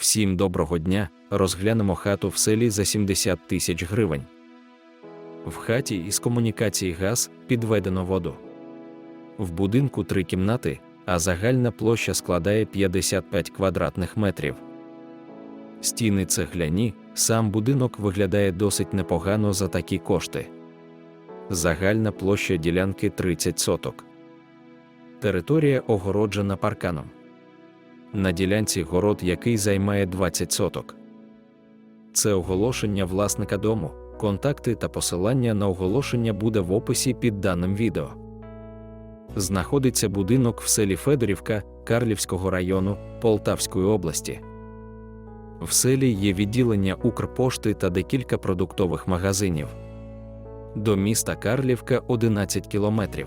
Всім доброго дня! Розглянемо хату в селі за 70 тисяч гривень. В хаті із комунікації газ підведено воду. В будинку три кімнати, а загальна площа складає 55 квадратних метрів. Стіни цегляні, сам будинок виглядає досить непогано за такі кошти. Загальна площа ділянки 30 соток. Територія огороджена парканом. На ділянці город, який займає 20 соток. Це оголошення власника дому. Контакти та посилання на оголошення буде в описі під даним відео. Знаходиться будинок в селі Федорівка Карлівського району Полтавської області. В селі є відділення Укрпошти та декілька продуктових магазинів. До міста Карлівка 11 кілометрів.